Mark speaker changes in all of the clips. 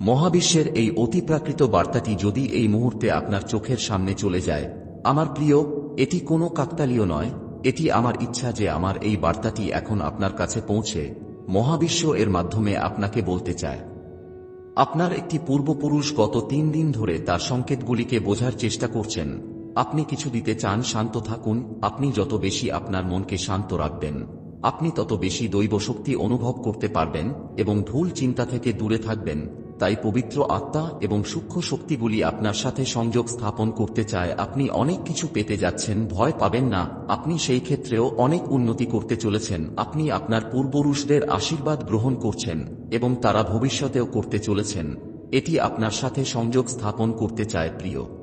Speaker 1: মহাবিশ্বের এই অতিপ্রাকৃত বার্তাটি যদি এই মুহূর্তে আপনার চোখের সামনে চলে যায়, আমার প্রিয়, এটি কোনো কাকতালীয় নয়, এটি আমার ইচ্ছা যে আমার এই বার্তাটি এখন আপনার কাছে পৌঁছে, মহাবিশ্ব এর মাধ্যমে আপনাকে বলতে চায়। আপনার একটি পূর্বপুরুষ গত তিন দিন ধরে তার সংকেতগুলিকে বোঝার চেষ্টা করছেন। আপনি কিছু দিতে চান, শান্ত থাকুন, আপনি যত বেশি আপনার মনকে শান্ত রাখবেন, আপনি তত বেশি দৈব শক্তি অনুভব করতে পারবেন এবং ভুল চিন্তা থেকে দূরে থাকবেন। তাই পবিত্র আত্মা এবং সূক্ষ্ম শক্তিগুলি আপনার সাথে সংযোগ স্থাপন করতে চায়। আপনি অনেক কিছু পেতে যাচ্ছেন, ভয় পাবেন না। আপনি সেই ক্ষেত্রেও অনেক উন্নতি করতে চলেছেন। আপনি আপনার পূর্বপুরুষদের আশীর্বাদ গ্রহণ করছেন এবং তারা ভবিষ্যতেও করতে চলেছেন। এটি আপনার সাথে সংযোগ স্থাপন করতে চায়, প্রিয়।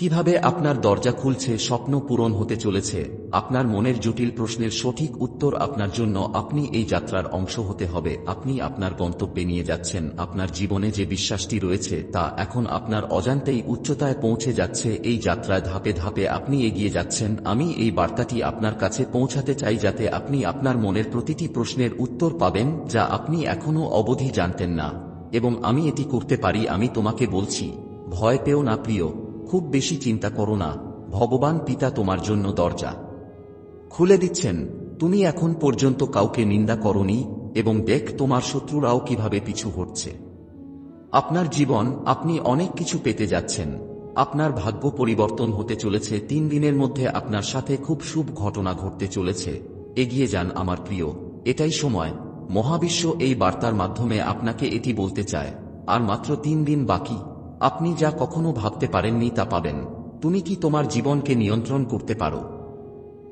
Speaker 1: কীভাবে আপনার দরজা খুলছে, স্বপ্ন পূরণ হতে চলেছে, আপনার মনের জটিল প্রশ্নের সঠিক উত্তর আপনার জন্য আপনি এই যাত্রার অংশ হতে হবে, আপনি আপনার গন্তব্যে নিয়ে যাচ্ছেন, আপনার জীবনে যে বিশ্বাসটি রয়েছে তা এখন আপনার অজান্তেই উচ্চতায় পৌঁছে যাচ্ছে, এই যাত্রায় ধাপে ধাপে আপনি এগিয়ে যাচ্ছেন, আমি এই বার্তাটি আপনার কাছে পৌঁছাতে চাই যাতে আপনি আপনার মনের প্রতিটি প্রশ্নের উত্তর পাবেন, যা আপনি এখনও অবধি জানতেন না, এবং আমি এটি করতে পারি, আমি তোমাকে বলছি, ভয় পেও না প্রিয়। খুব বেশি চিন্তা করো না, ভগবান পিতা তোমার জন্য দরজা। খুলে দিচ্ছেন, তুমি এখন পর্যন্ত কাউকে নিন্দা করনি এবং দেখ তোমার শত্রুরাও কীভাবে পিছু হচ্ছে আপনার জীবন, আপনি অনেক কিছু পেতে যাচ্ছেন। আপনার ভাগ্য পরিবর্তন হতে চলেছে, তিন দিনের মধ্যে আপনার সাথে খুব শুভ ঘটনা ঘটতে চলেছে। এগিয়ে যান আমার প্রিয়, এটাই সময়। মহাবিশ্ব এই বার্তার মাধ্যমে আপনাকে এটি বলতে চায়, আর মাত্র তিন দিন বাকি। আপনি যা কখনো ভাবতে পারেননি তা পাবেন। তুমি কি তোমার জীবনকে নিয়ন্ত্রণ করতে পারো?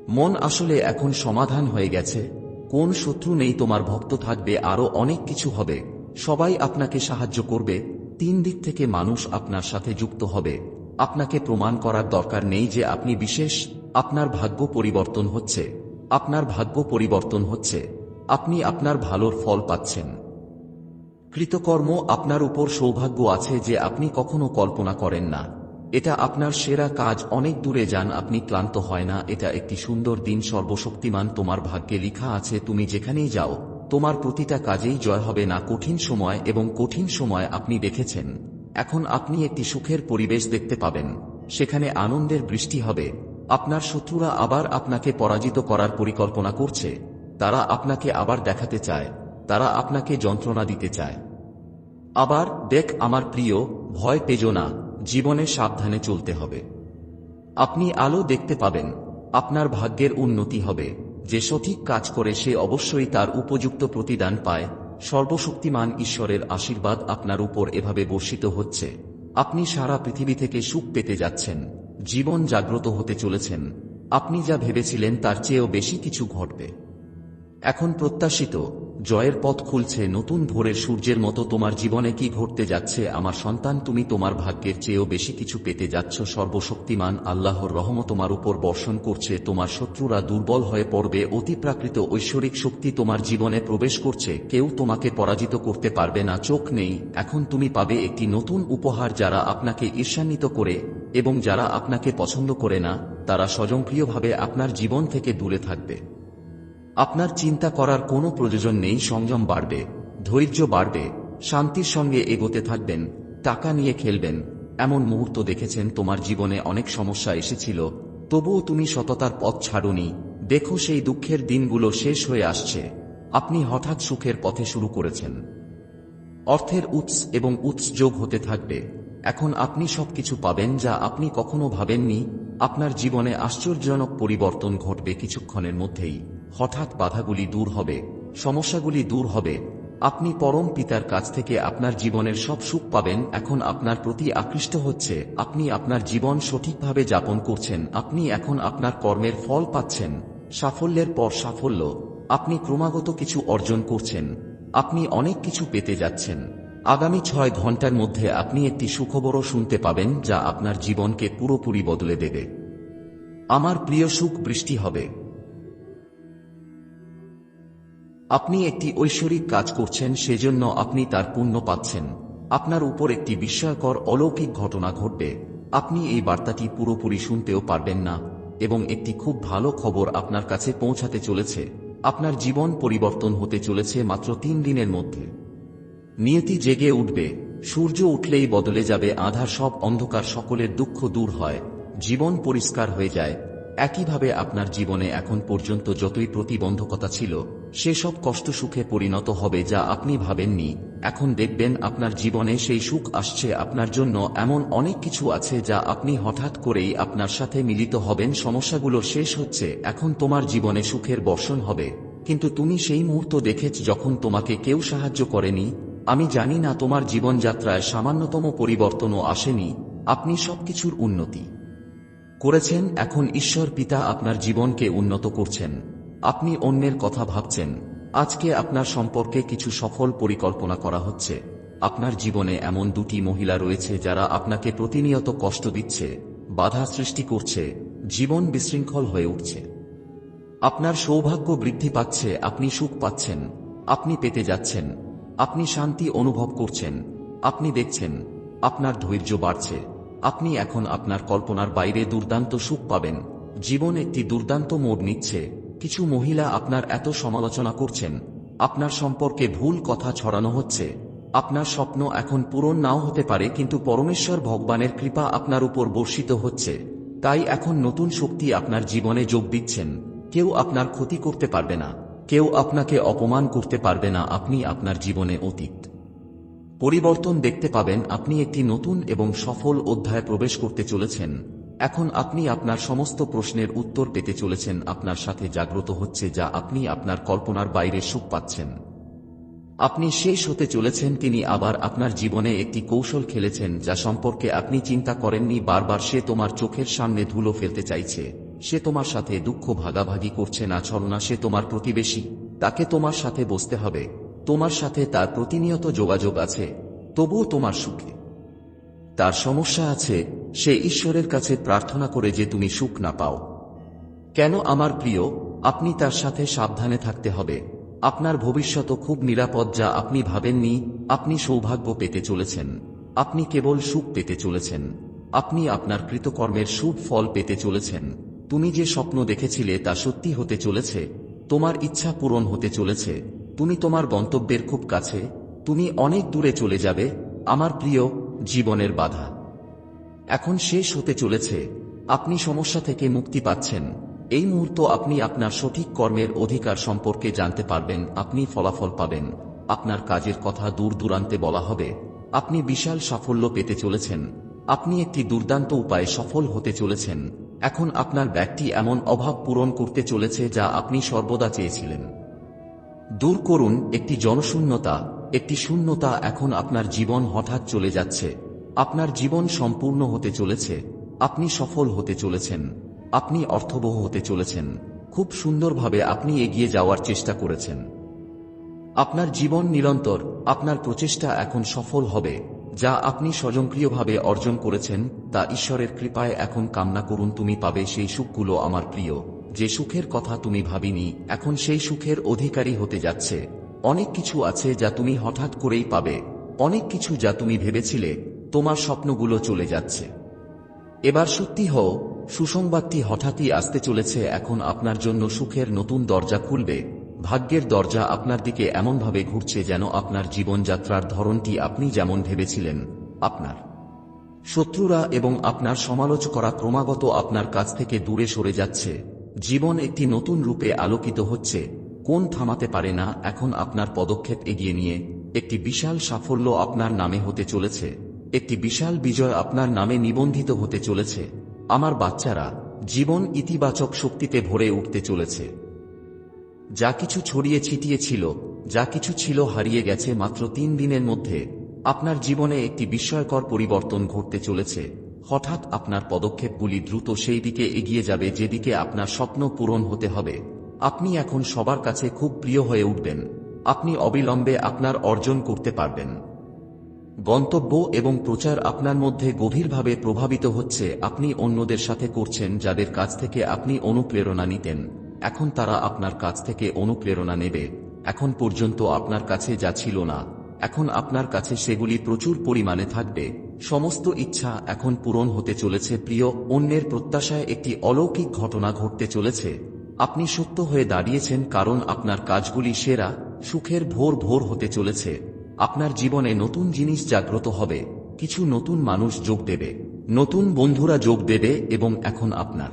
Speaker 1: মন আসলে এখন সমাধান হয়ে গেছে। কোন শত্রু নেই তোমার ভক্ত থাকবে, আরও অনেক কিছু হবে। সবাই আপনাকে সাহায্য করবে। তিন দিক থেকে মানুষ আপনার সাথে যুক্ত হবে। আপনাকে প্রমাণ করার দরকার নেই যে আপনি বিশেষ। আপনার ভাগ্য পরিবর্তন হচ্ছে। আপনার ভাগ্য পরিবর্তন হচ্ছে। আপনি আপনার ভালোর ফল পাচ্ছেন। কৃতকর্ম আপনার উপর সৌভাগ্য আছে যে আপনি কখনো কল্পনা করেন না। এটা আপনার সেরা কাজ, অনেক দূরে যান, আপনি ক্লান্ত হয় না, এটা একটি সুন্দর দিন, সর্বশক্তিমান, তোমার ভাগ্যে লিখা আছে, তুমি যেখানেই যাও, তোমার প্রতিটা কাজেই জয় হবে না, কঠিন সময় এবং কঠিন সময় আপনি দেখেছেন। এখন আপনি একটি সুখের পরিবেশ দেখতে পাবেন, সেখানে আনন্দের বৃষ্টি হবে, আপনার শত্রুরা আবার আপনাকে পরাজিত করার পরিকল্পনা করছে, তারা আপনাকে আবার দেখাতে চায়, তারা আপনাকে যন্ত্রণা দিতে চায়। আবার দেখ আমার প্রিয়, ভয় পেজো না, জীবনে সাবধানে চলতে হবে। আপনি আলো দেখতে পাবেন, আপনার ভাগ্যের উন্নতি হবে, যে সঠিক কাজ করে সে অবশ্যই তার উপযুক্ত প্রতিদান পায়, সর্বশক্তিমান ঈশ্বরের আশীর্বাদ আপনার উপর এভাবে বর্ষিত হচ্ছে। আপনি সারা পৃথিবী থেকে সুখ পেতে যাচ্ছেন, জীবন জাগ্রত হতে চলেছেন, আপনি যা ভেবেছিলেন তার চেয়েও বেশি কিছু ঘটবে। এখন প্রত্যাশিত জয়ের পথ খুলছে, নতুন ভোরের সূর্যের মতো তোমার জীবনে কি ঘটতে যাচ্ছে? আমার সন্তান, তুমি তোমার ভাগ্যের চেয়েও বেশি কিছু পেতে যাচ্ছ। সর্বশক্তিমান আল্লাহর রহম তোমার উপর বর্ষণ করছে। তোমার শত্রুরা দুর্বল হয়ে পড়বে। অতিপ্রাকৃত ঐশ্বরিক শক্তি তোমার জীবনে প্রবেশ করছে। কেউ তোমাকে পরাজিত করতে পারবে না। চোখ নেই। এখন তুমি পাবে একটি নতুন উপহার যারা আপনাকে ঈর্ষান্বিত করে এবং যারা আপনাকে পছন্দ করে না। তারা স্বজনপ্রিয়ভাবে আপনার জীবন থেকে দূরে থাকবে। আপনার চিন্তা করার কোনো প্রয়োজন নেই, সংযম বাড়বে, ধৈর্য বাড়বে, শান্তির সঙ্গে এগোতে থাকবেন, টাকা নিয়ে খেলবেন। এমন মুহূর্ত দেখেছেন তোমার জীবনে অনেক সমস্যা এসেছিল, তবুও তুমি সততার পথ ছাড়ুনি। দেখো সেই দুঃখের দিনগুলো শেষ হয়ে আসছে। আপনি হঠাৎ সুখের পথে শুরু করেছেন। অর্থের উৎস এবং উৎস যোগ হতে থাকবে। এখন আপনি সবকিছু পাবেন যা আপনি কখনো ভাবেননি। আপনার জীবনে আশ্চর্যজনক পরিবর্তন ঘটবে কিছুক্ষণের মধ্যেই। হঠাৎ বাধাগুলি দূর হবে, সমস্যাগুলি দূর হবে। আপনি পরম পিতার কাছ থেকে আপনার জীবনের সব সুখ পাবেন। এখন আপনার প্রতি আকৃষ্ট হচ্ছে। আপনি আপনার জীবন সঠিকভাবে যাপন করছেন। আপনি এখন আপনার কর্মের ফল পাচ্ছেন। সাফল্যের পর সাফল্য। আপনি ক্রমাগত কিছু অর্জন করছেন। আপনি অনেক কিছু পেতে যাচ্ছেন। আগামী ছয় ঘণ্টার মধ্যে আপনি একটি সুখবরও শুনতে পাবেন যা আপনার জীবনকে পুরোপুরি বদলে দেবে। আমার প্রিয় সুখ বৃষ্টি হবে। আপনি একটি ঐশ্বরিক কাজ করছেন, সেজন্য আপনি তার পুণ্য পাচ্ছেন। আপনার উপর একটি বিস্ময়কর অলৌকিক ঘটনা ঘটবে। আপনি এই বার্তাটি পুরোপুরি শুনতেও পারবেন না, এবং একটি খুব ভালো খবর আপনার কাছে পৌঁছাতে চলেছে। আপনার জীবন পরিবর্তন হতে চলেছে মাত্র তিন দিনের মধ্যে। নিয়তি জেগে উঠবে। সূর্য উঠলেই বদলে যাবে, আধার সব অন্ধকার সকলের দুঃখ দূর হয়। জীবন পরিষ্কার হয়ে যায়। একইভাবে আপনার জীবনে এখন পর্যন্ত যতই প্রতিবন্ধকতা ছিল, সেসব কষ্ট সুখে পরিণত হবে যা আপনি ভাবেননি। এখন দেখবেন আপনার জীবনে সেই সুখ আসছে আপনার জন্য এমন অনেক কিছু আছে যা আপনি হঠাৎ করেই আপনার সাথে মিলিত হবেন। সমস্যাগুলো শেষ হচ্ছে, এখন তোমার জীবনে সুখের বর্ষণ হবে। কিন্তু তুমি সেই মুহূর্ত দেখেছ যখন তোমাকে কেউ সাহায্য করেনি? আমি জানি না তোমার জীবনযাত্রায় সামান্যতম পরিবর্তনও আসেনি। আপনি সবকিছুর উন্নতি। করেছেন, এখন ঈশ্বর পিতা আপনার জীবনকে উন্নত করছেন। আপনি অন্যের কথা ভাবছেন। আজকে আপনার সম্পর্কে কিছু সফল পরিকল্পনা করা হচ্ছে। আপনার জীবনে এমন দুটি মহিলা রয়েছে যারা আপনাকে প্রতিনিয়ত কষ্ট দিচ্ছে, বাধা সৃষ্টি করছে, জীবন বিশৃঙ্খল হয়ে উঠছে। আপনার সৌভাগ্য বৃদ্ধি পাচ্ছে, আপনি সুখ পাচ্ছেন, আপনি পেতে যাচ্ছেন, আপনি শান্তি অনুভব করছেন, আপনি দেখছেন, আপনার ধৈর্য বাড়ছে। আপনি এখন আপনার কল্পনার বাইরে দুর্দান্ত সুখ পাবেন। জীবন একটি দুর্দান্ত মোড় নিচ্ছে। কিছু মহিলা আপনার এত সমালোচনা করছেন। আপনার সম্পর্কে ভুল কথা ছড়ানো হচ্ছে। আপনার স্বপ্ন এখন পূরণ নাও হতে পারে, কিন্তু পরমেশ্বর ভগবানের কৃপা আপনার উপর বর্ষিত হচ্ছে। তাই এখন নতুন শক্তি আপনার জীবনে যোগ দিচ্ছেন। কেউ আপনার ক্ষতি করতে পারবে না। কেউ আপনাকে অপমান করতে পারবে না। আপনি আপনার জীবনে অতীত। পরিবর্তন দেখতে পাবেন আপনি একটি নতুন এবং সফল অধ্যায়ে প্রবেশ করতে চলেছেন। এখন আপনি আপনার সমস্ত প্রশ্নের উত্তর পেতে চলেছেন। আপনার সাথে জাগ্রত হচ্ছে যা আপনি আপনার কল্পনার বাইরে সুখ পাচ্ছেন। আপনি শেষ হতে চলেছেন, তিনি আবার আপনার জীবনে একটি কৌশল খেলেছেন যা সম্পর্কে আপনি চিন্তা করেননি। বারবার সে তোমার চোখের সামনে ধুলো ফেলতে চাইছে। সে তোমার সাথে দুঃখ ভাগাভাগি করছে না, ছলনা। সে তোমার প্রতিবেশী। তাকে তোমার সাথে বসতে হবে। তোমার সাথে তার প্রতিনিয়ত যোগাযোগ আছে, তবুও তোমার সুখে। তার সমস্যা আছে, সে ঈশ্বরের কাছে প্রার্থনা করে যে তুমি সুখ না পাও। কেন আমার প্রিয়, আপনি তার সাথে সাবধানে থাকতে হবে। আপনার ভবিষ্যৎ খুব নিরাপদ যা আপনি ভাবেননি, আপনি সৌভাগ্য পেতে চলেছেন। আপনি কেবল সুখ পেতে চলেছেন। আপনি আপনার কৃতকর্মের সুখ ফল পেতে চলেছেন। তুমি যে স্বপ্ন দেখেছিলে তা সত্যি হতে চলেছে, তোমার ইচ্ছা পূরণ হতে চলেছে। তুমি তোমার গন্তব্যের খুব কাছে, তুমি অনেক দূরে চলে যাবে, আমার প্রিয়, জীবনের বাধা। এখন শেষ হতে চলেছে, আপনি সমস্যা থেকে মুক্তি পাচ্ছেন। এই মুহূর্ত আপনি আপনার সঠিক কর্মের অধিকার সম্পর্কে জানতে পারবেন, আপনি ফলাফল পাবেন। আপনার কাজের কথা দূর দূরান্তে বলা হবে, আপনি বিশাল সাফল্য পেতে চলেছেন। আপনি একটি দুর্দান্ত উপায়ে সফল হতে চলেছেন। এখন আপনার ব্যাগটি এমন অভাব পূরণ করতে চলেছে যা আপনি সর্বদা চেয়েছিলেন। দূর করুন একটি জনশূন্যতা, একটি শূন্যতা এখন আপনার জীবন হঠাৎ চলে যাচ্ছে। আপনার জীবন সম্পূর্ণ হতে চলেছে। আপনি সফল হতে চলেছেন। আপনি অর্থবহ হতে চলেছেন। খুব সুন্দরভাবে আপনি এগিয়ে যাওয়ার চেষ্টা করেছেন। আপনার জীবন নিরন্তর, আপনার প্রচেষ্টা এখন সফল হবে। যা আপনি স্বয়ংক্রিয়ভাবে অর্জন করেছেন, তা ঈশ্বরের কৃপায় এখন কামনা করুন, তুমি পাবে সেই সুখগুলো আমার প্রিয়। যে সুখের কথা তুমি ভাবিনি, এখন সেই সুখের অধিকারী হতে যাচ্ছে। অনেক কিছু আছে যা তুমি হঠাৎ করেই পাবে। অনেক কিছু যা তুমি ভেবেছিলে, তোমার স্বপ্নগুলো চলে যাচ্ছে। এবার সত্যি হও, সুসংবাদটি হঠাৎই আসতে চলেছে, এখন আপনার জন্য সুখের নতুন দরজা খুলবে। ভাগ্যের দরজা আপনার দিকে এমনভাবে ঘুরছে যেন আপনার জীবনযাত্রার ধরনটি আপনি যেমন ভেবেছিলেন, আপনার শত্রুরা এবং আপনার সমালোচকরা ক্রমাগত আপনার কাছ থেকে দূরে সরে যাচ্ছে। জীবন একটি নতুন রূপে আলোকিত হচ্ছে, কোন থামাতে পারে না এখন আপনার পদক্ষেপ এগিয়ে নিয়ে, একটি বিশাল সাফল্য আপনার নামে হতে চলেছে, একটি বিশাল বিজয় আপনার নামে নিবন্ধিত হতে চলেছে, আমার বাচ্চারা, জীবন ইতিবাচক শক্তিতে ভরে উঠতে চলেছে। যা কিছু ছড়িয়ে ছিটিয়ে ছিল, যা কিছু ছিল হারিয়ে গেছে মাত্র তিন দিনের মধ্যে, আপনার জীবনে একটি বিস্ময়কর পরিবর্তন ঘটতে চলেছে। হঠাৎ আপনার পদক্ষেপগুলি দ্রুত সেই দিকে এগিয়ে যাবে যেদিকে আপনার স্বপ্ন পূরণ হতে হবে। আপনি এখন সবার কাছে খুব প্রিয় হয়ে উঠবেন। আপনি অবিলম্বে আপনার অর্জন করতে পারবেন। গন্তব্য এবং প্রচার আপনার মধ্যে গভীরভাবে প্রভাবিত হচ্ছে। আপনি অন্যদের সাথে করছেন যাদের কাছ থেকে আপনি অনুপ্রেরণা নিতেন। এখন তারা আপনার কাছ থেকে অনুপ্রেরণা নেবে। এখন পর্যন্ত আপনার কাছে যা ছিল না। এখন আপনার কাছে সেগুলি প্রচুর পরিমাণে থাকবে। সমস্ত ইচ্ছা এখন পূরণ হতে চলেছে, প্রিয়। অন্যের প্রত্যাশায় একটি অলৌকিক ঘটনা ঘটতে চলেছে। আপনি সত্য হয়ে দাঁড়িয়েছেন কারণ আপনার কাজগুলি সেরা, সুখের ভোর ভোর হতে চলেছে। আপনার জীবনে নতুন জিনিস জাগ্রত হবে, কিছু নতুন মানুষ যোগ দেবে, নতুন বন্ধুরা যোগ দেবে এবং এখন আপনার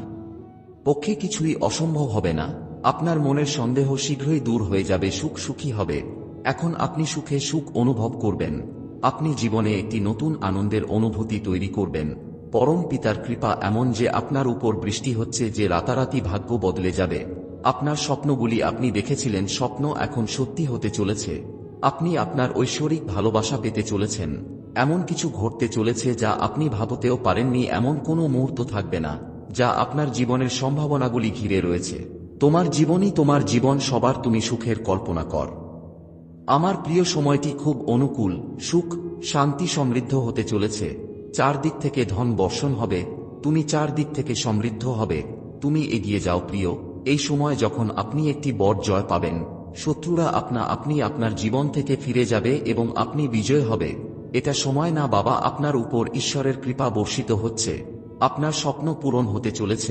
Speaker 1: পক্ষে কিছুই অসম্ভব হবে না। আপনার মনের সন্দেহ শীঘ্রই দূর হয়ে যাবে, সুখ সুখী হবে। এখন আপনি সুখে সুখ অনুভব করবেন। আপনি জীবনে একটি নতুন আনন্দের অনুভূতি তৈরি করবেন। পরম পিতার কৃপা এমন যে আপনার উপর বৃষ্টি হচ্ছে যে রাতারাতি ভাগ্য বদলে যাবে। আপনার স্বপ্নগুলি আপনি দেখেছিলেন, স্বপ্ন এখন সত্যি হতে চলেছে। আপনি আপনার ঐশ্বরিক ভালোবাসা পেতে চলেছেন। এমন কিছু ঘটতে চলেছে যা আপনি ভাবতেও পারেননি, এমন কোনো মুহূর্ত থাকবে না, যা আপনার জীবনের সম্ভাবনাগুলি ঘিরে রয়েছে। তোমার জীবনই তোমার জীবন, সবার তুমি সুখের কল্পনা কর। আমার প্রিয় সময়টি খুব অনুকূল, সুখ, শান্তি সমৃদ্ধ হতে চলেছে। চারদিক থেকে ধন বর্ষণ হবে, তুমি চারদিক থেকে সমৃদ্ধ হবে। তুমি এগিয়ে যাও প্রিয়, এই সময় যখন আপনি একটি বড় জয় পাবেন, শত্রুরা আপনা আপনি আপনার জীবন থেকে ফিরে যাবে এবং আপনি বিজয় হবে। এটা সময় না বাবা আপনার উপর ঈশ্বরের কৃপা বর্ষিত হচ্ছে। আপনার স্বপ্ন পূরণ হতে চলেছে।